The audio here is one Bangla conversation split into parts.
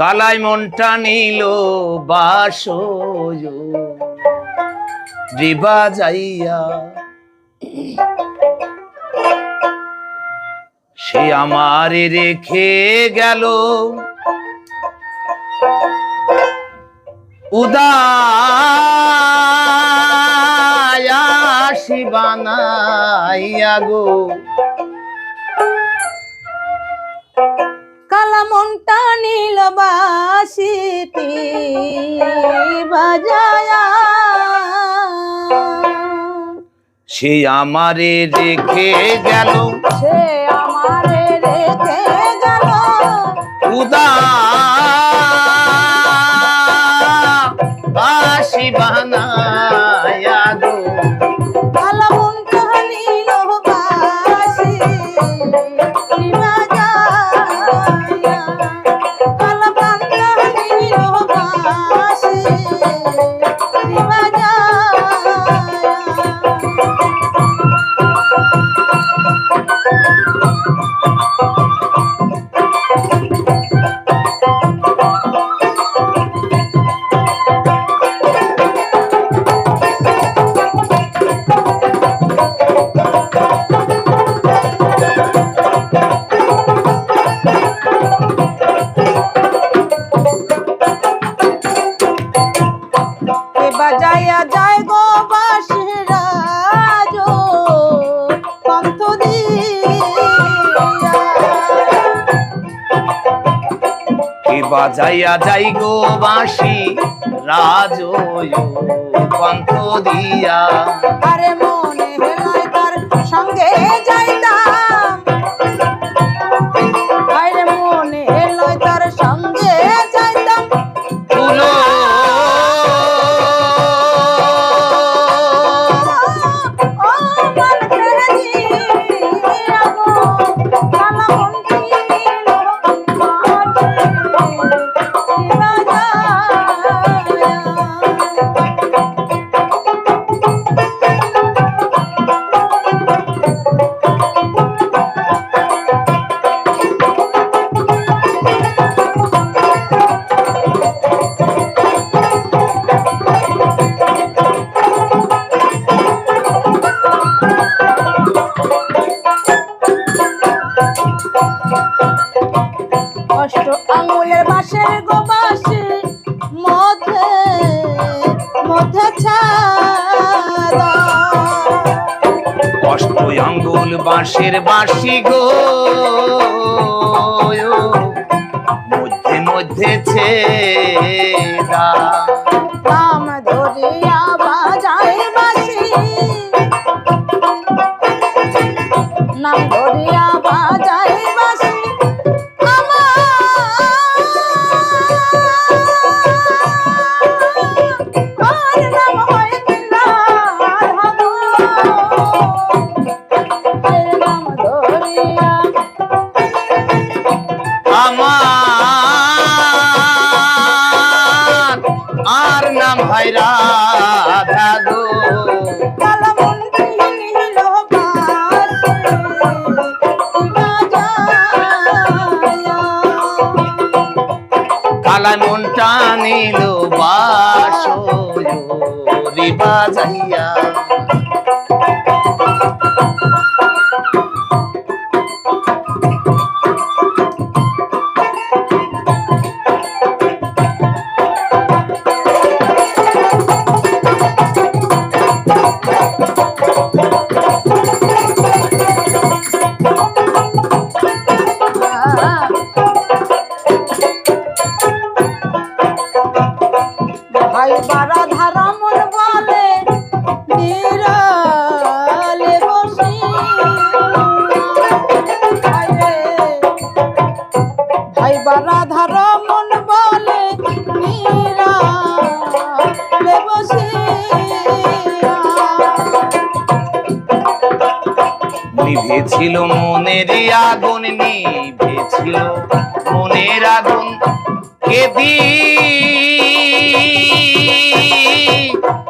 কালাই মনটা নিল বাস যাইয়া সে আমার রেখে গেল। উদায়াসি বানাইয়া গো। কালা মনটা নীল বাসিটি বাজায়া। সে আমারে রেখে গেল। সে আমারে রেখে গেল। উদাসি বাজাইয়া যায় গো বাসরা যো কণ্ঠ বাজাইয়া যাই গো বাঁশি রাজ কণ্ঠ দিয়া। আরে মনে হেলায় তার সঙ্গে যাইতাম অষ্ট আঙুলের বাঁশের গো বাঁশি মধ্যে মধ্যে ছাদা। অষ্ট আঙ্গুল বাঁশের বাঁশি গো। মধ্যে মধ্যে ছেদা। আমার আর নাম হয় রাধা গো কালায় মনটা নিল বাস বাজাইয়া নিভেছিল মনের আগুন নিভেছিল মনের আগুন কেদি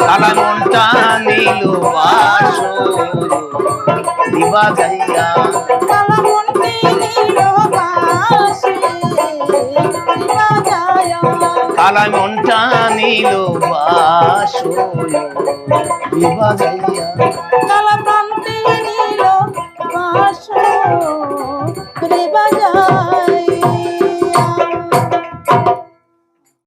কালা মনটা নীল বাসো দিবা যাইয়া কালা মনটা